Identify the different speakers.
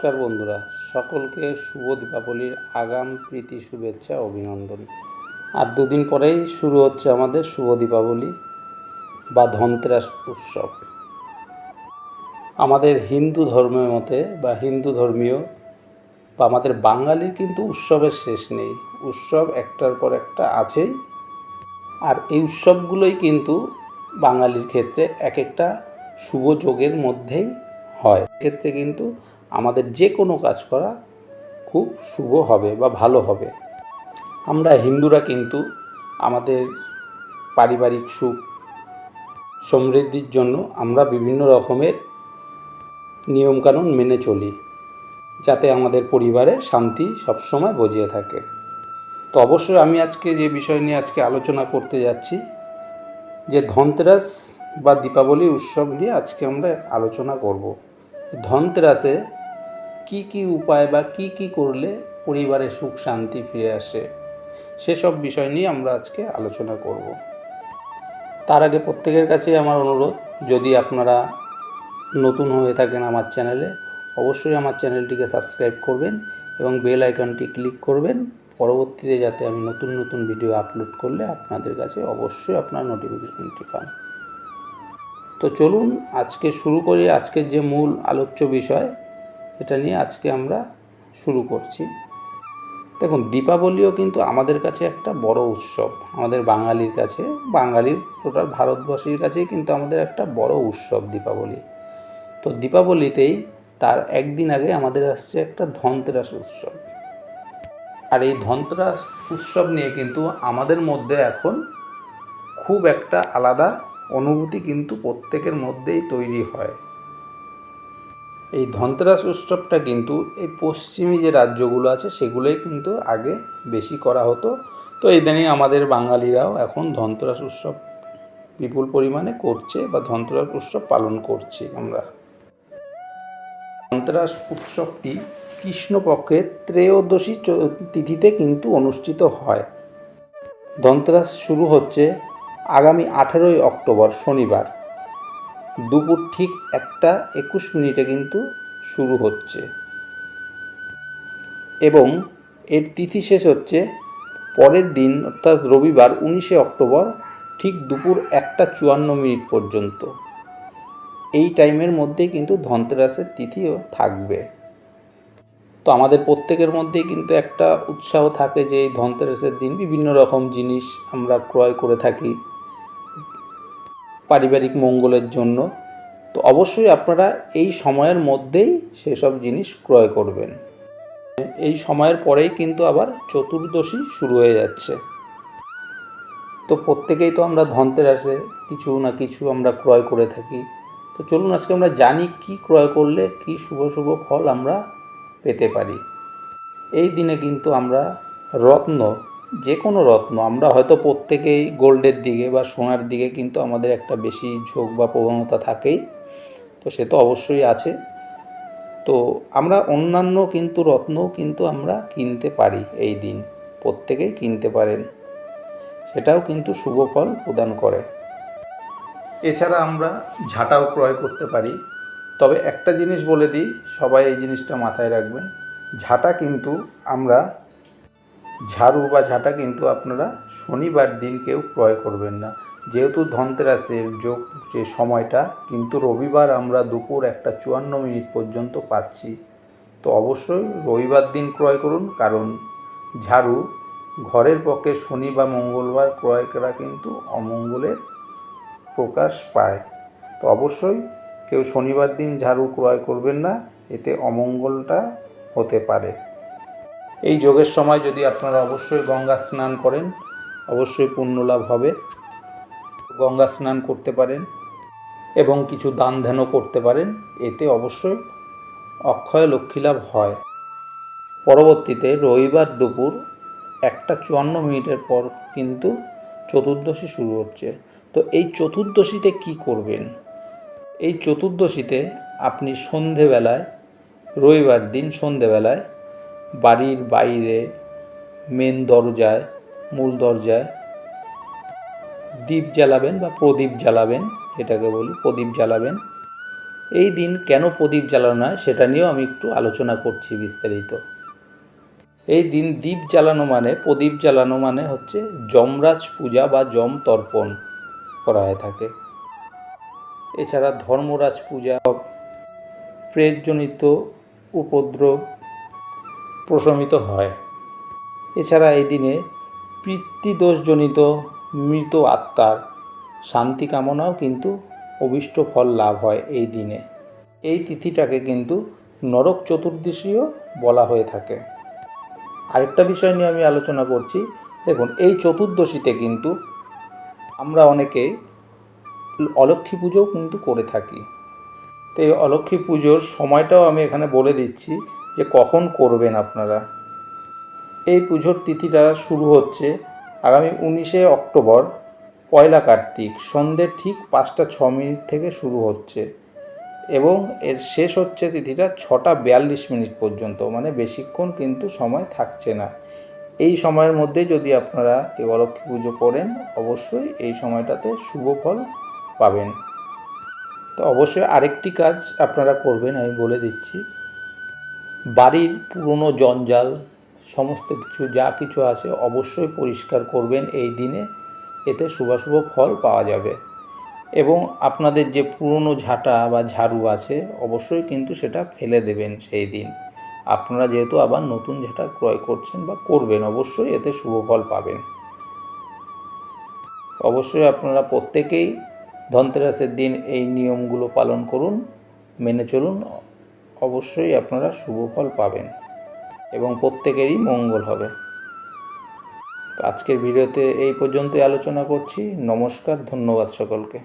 Speaker 1: নমস্কার বন্ধুরা, সকলকে শুভ দীপাবলির আগাম প্রীতি, শুভেচ্ছা, অভিনন্দন। আর দুদিন পরেই শুরু হচ্ছে আমাদের শুভ দীপাবলি বা ধনতেরাস উৎসব। আমাদের হিন্দু ধর্মের মতে বা হিন্দু ধর্মীয় বা আমাদের বাঙালির কিন্তু উৎসবের শেষ নেই। উৎসব একটার পর একটা আছেই। আর এই উৎসবগুলোই কিন্তু বাঙালির ক্ষেত্রে এক একটা শুভ যোগের মধ্যেই হয়। ক্ষেত্রে কিন্তু আমাদের যে কোনো কাজ করা খুব শুভ হবে বা ভালো হবে। আমরা হিন্দুরা কিন্তু আমাদের পারিবারিক সুখ সমৃদ্ধির জন্য আমরা বিভিন্ন রকমের নিয়মকানুন মেনে চলি, যাতে আমাদের পরিবারে শান্তি সবসময় বজিয়ে থাকে। তো অবশ্যই আমি আজকে যে বিষয় নিয়ে আজকে আলোচনা করতে যাচ্ছি, যে ধনতেরাস বা দীপাবলি উৎসব নিয়ে আজকে আমরা আলোচনা করব। ধনতেরাসে কি কি উপায় বা কি কি করলে পরিবারে সুখ, শান্তি ফিরে আসে, সেসব বিষয় নিয়ে আমরা আজকে আলোচনা করব। তার আগে প্রত্যেকের কাছে আমার অনুরোধ, যদি আপনারা নতুন হয়ে থাকেন আমার চ্যানেলে, অবশ্যই আমার চ্যানেলটিকে সাবস্ক্রাইব করবেন এবং বেল আইকনটি ক্লিক করবেন। পরবর্তীতে যাতে আমি নতুন নতুন ভিডিও আপলোড করলে আপনাদের কাছে অবশ্যই আপনার নোটিফিকেশনটি পান। তো চলুন আজকে শুরু করি। আজকের যে মূল আলোচ্য বিষয় এটা নিয়ে আজকে আমরা শুরু করছি। দেখুন, দীপাবলিও কিন্তু আমাদের কাছে একটা বড় উৎসব। আমাদের বাঙালির কাছে, বাঙালির টোটাল ভারতবাসীর কাছেই কিন্তু আমাদের একটা বড় উৎসব দীপাবলি। তো দীপাবলিতেই তার একদিন আগে আমাদের আসছে একটা ধনতেরাস উৎসব। আর এই ধনতেরাস উৎসব নিয়ে কিন্তু আমাদের মধ্যে এখন খুব একটা আলাদা অনুভূতি কিন্তু প্রত্যেকের মধ্যেই তৈরি হয়। এই ধনতেরাস উৎসবটা কিন্তু এই পশ্চিমী যে রাজ্যগুলো আছে সেগুলোই কিন্তু আগে বেশি করা হতো। তো ইদানিং আমাদের বাঙালিরাও এখন ধনতেরাস উৎসব বিপুল পরিমাণে করছে বা ধনতেরাস উৎসব পালন করছি আমরা। ধনতেরাস উৎসবটি কৃষ্ণপক্ষের ত্রেয়োদশী তিথিতে কিন্তু অনুষ্ঠিত হয়। ধনতেরাস শুরু হচ্ছে আগামী আঠেরোই অক্টোবর শনিবার। দুপুর ঠিক একটা একুশ মিনিটে কিন্তু শুরু হচ্ছে। এবং এর তিথি শেষ হচ্ছে পরের দিন, অর্থাৎ রবিবার উনিশে অক্টোবর ঠিক দুপুর একটা চুয়ান্ন মিনিট পর্যন্ত। এই টাইমের মধ্যেই কিন্তু ধনতেরাসের তিথিও থাকবে। তো আমাদের প্রত্যেকের মধ্যেই কিন্তু একটা উৎসাহ থাকে যে এই ধনতেরাসের দিন বিভিন্ন রকম জিনিস আমরা ক্রয় করে থাকি। পারিবারিক মঙ্গলের জন্য, তো অবশ্যই আপনারা এই সময়ের মধ্যেই সেসব জিনিস ক্রয় করবেন। এই সময়ের পরেই কিন্তু আবার চতুর্দশী শুরু হয়ে যাচ্ছে। তো প্রত্যেকেই তো আমরা ধনতেরাসে কিছু না কিছু আমরা ক্রয় করে থাকি। তো চলুন আজকে আমরা জানি কি ক্রয় করলে কি শুভ শুভ ফল আমরা পেতে পারি। এই দিনে কিন্তু আমরা রত্ন যে কোনো রত্ন, আমরা হয়তো প্রত্যেকেই গোল্ডের দিকে বা সোনার দিকে কিন্তু আমাদের একটা বেশি ঝোঁক বা প্রবণতা থাকেই, তো সে তো অবশ্যই আছে। তো আমরা অন্যান্য কিন্তু রত্নও কিন্তু আমরা কিনতে পারি এই দিন, প্রত্যেকেই কিনতে পারেন। সেটাও কিন্তু শুভ ফল প্রদান করে। এছাড়া আমরা ঝাঁটাও ক্রয় করতে পারি। তবে একটা জিনিস বলে দিই, সবাই এই জিনিসটা মাথায় রাখবেন, ঝাঁটা কিন্তু আমরা ঝাড়ু বা ঝাঁটা কিন্তু আপনারা শনিবার দিন কেউ ক্রয় করবেন না। যেহেতু ধনতেরাসের যোগ যে সময়টা, কিন্তু রবিবার আমরা দুপুর একটা চুয়ান্ন মিনিট পর্যন্ত পাচ্ছি। তো অবশ্যই রবিবার দিন ক্রয় করুন, কারণ ঝাড়ু ঘরের পক্ষে শনি বা মঙ্গলবার ক্রয় করা কিন্তু অমঙ্গলের প্রকাশ পায়। তো অবশ্যই কেউ শনিবার দিন ঝাড়ু ক্রয় করবেন না, এতে অমঙ্গলটা হতে পারে। এই যোগের সময় যদি আপনারা অবশ্যই গঙ্গা স্নান করেন, অবশ্যই পুণ্য লাভ হবে। গঙ্গা স্নান করতে পারেন এবং কিছু দান ধ্যানও করতে পারেন, এতে অবশ্যই অক্ষয় লক্ষ্মী লাভ হয়। পরবর্তীতে রবিবার দুপুর একটা চুয়ান্ন মিনিটের পর কিন্তু চতুর্দশী শুরু হচ্ছে। তো এই চতুর্দশীতে কি করবেন? এই চতুর্দশীতে আপনি সন্ধেবেলায়, রবিবার দিন সন্ধেবেলায় বাড়ির বাইরে মেন দরজায়, মূল দরজায় দ্বীপ জ্বালাবেন বা প্রদীপ জ্বালাবেন, এটাকে বলি প্রদীপ জ্বালাবেন। এই দিন কেন প্রদীপ জ্বালানো হয় সেটা নিয়েও আমি একটু আলোচনা করছি বিস্তারিত। এই দিন দীপ জ্বালানো মানে প্রদীপ জ্বালানো মানে হচ্ছে যমরাজ পূজা বা যম তর্পণ করা হয়ে থাকে। এছাড়া ধর্মরাজ পূজা প্রেতজনিত উপদ্রব প্রশমিত হয়। এছাড়া এই দিনে পিতৃদোষজনিত মৃত আত্মার শান্তি কামনাও কিন্তু অভিষ্ট ফল লাভ হয় এই দিনে। এই তিথিটাকে কিন্তু নরক চতুর্দশীও বলা হয়ে থাকে। আরেকটা বিষয় নিয়ে আমি আলোচনা করছি। দেখুন, এই চতুর্দশীতে কিন্তু আমরা অনেকেই অলক্ষ্মী পুজোও কিন্তু করে থাকি। তো এই অলক্ষ্মী পুজোর সময়টাও আমি এখানে বলে দিচ্ছি। যে কখন করবেন আপনারা? এই পুজোর তিথিটা শুরু হচ্ছে আগামী উনিশে অক্টোবর, পয়লা কার্তিক, সন্ধ্যে ঠিক পাঁচটা ছ মিনিট থেকে শুরু হচ্ছে এবং এর শেষ হচ্ছে তিথিটা ছটা বিয়াল্লিশ মিনিট পর্যন্ত মানে বেশিক্ষণ কিন্তু সময় থাকছে না। এই সময়ের মধ্যে যদি আপনারা এই অলক্ষ্মী পুজো করেন, অবশ্যই এই সময়টাতে শুভ ফল পাবেন। তো অবশ্যই আরেকটি কাজ আপনারা করবেন, আমি বলে দিচ্ছি। বাড়ির পুরনো জঞ্জাল, সমস্ত কিছু, যা কিছু আছে, অবশ্যই পরিষ্কার করবেন এই দিনে। এতে শুভাশুভ ফল পাওয়া যাবে। এবং আপনাদের যে পুরনো ঝাঁটা বা ঝাড়ু আছে, অবশ্যই কিন্তু সেটা ফেলে দেবেন সেই দিন। আপনারা যেহেতু আবার নতুন ঝাঁটা ক্রয় করছেন বা করবেন, অবশ্যই এতে শুভ ফল পাবেন। অবশ্যই আপনারা প্রত্যেকেই ধনতেরাসের দিন এই নিয়মগুলো পালন করুন, মেনে চলুন অবশ্যই আপনারা শুভ ফল পাবেন এবং প্রত্যেকেরই মঙ্গল হবে। আজকের ভিডিওতে এই পর্যন্তই আলোচনা করছি। নমস্কার, ধন্যবাদ সকলকে।